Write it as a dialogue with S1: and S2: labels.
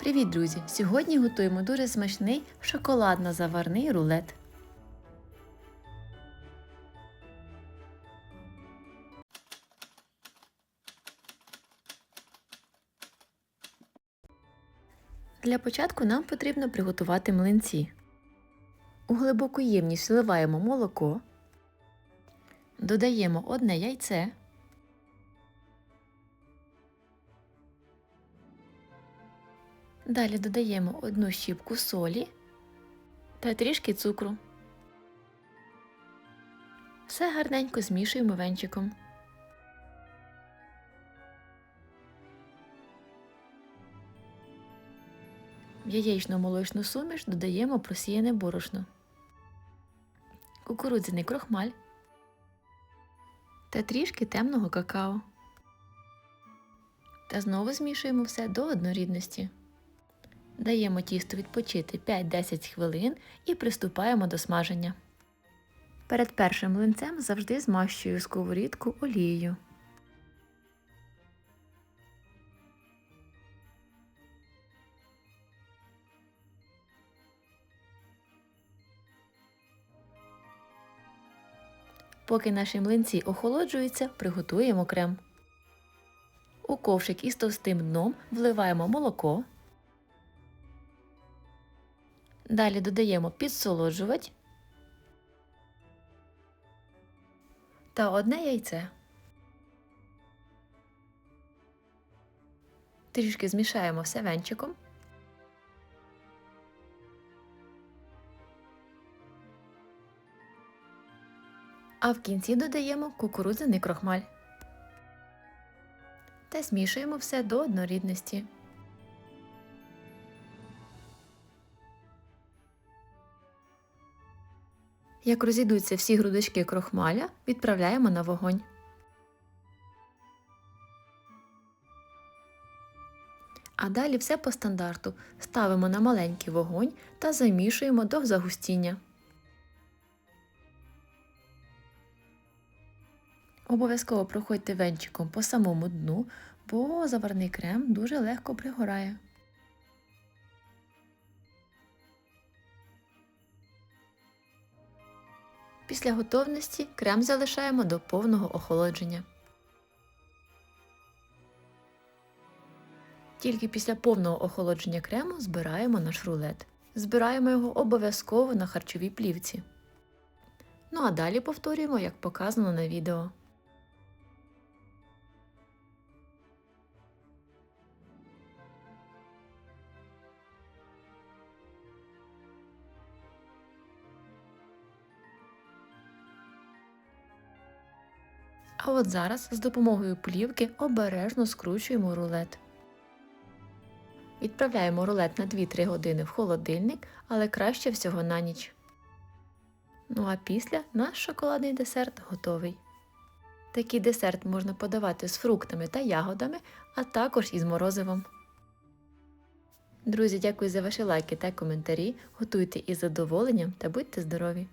S1: Привіт, друзі! Сьогодні готуємо дуже смачний шоколадно-заварний рулет. Для початку нам потрібно приготувати млинці. У глибоку ємність вливаємо молоко, додаємо одне яйце. Далі додаємо одну щіпку солі та трішки цукру. Все гарненько змішуємо венчиком. В яєчно-молочну суміш додаємо просіяне борошно, кукурудзяний крохмаль та трішки темного какао. Та знову змішуємо все до однорідності. Даємо тісту відпочити 5-10 хвилин і приступаємо до смаження. Перед першим млинцем завжди змащую сковорідку олією. Поки наші млинці охолоджуються, приготуємо крем. У ковшик із товстим дном вливаємо молоко. Далі додаємо підсолоджувач та одне яйце. Трішки змішаємо все венчиком. А в кінці додаємо кукурудзяний крохмаль та змішуємо все до однорідності. Як розійдуться всі грудочки крохмаля, відправляємо на вогонь. А далі все по стандарту. Ставимо на маленький вогонь та замішуємо до загустіння. Обов'язково проходьте венчиком по самому дну, бо заварний крем дуже легко пригорає. Після готовності крем залишаємо до повного охолодження. Тільки після повного охолодження крему збираємо наш рулет. Збираємо його обов'язково на харчовій плівці. Ну а далі повторюємо, як показано на відео. А от зараз з допомогою плівки обережно скручуємо рулет. Відправляємо рулет на 2-3 години в холодильник, але краще всього на ніч. Ну а після наш шоколадний десерт готовий. Такий десерт можна подавати з фруктами та ягодами, а також із морозивом. Друзі, дякую за ваші лайки та коментарі. Готуйте із задоволенням та будьте здорові!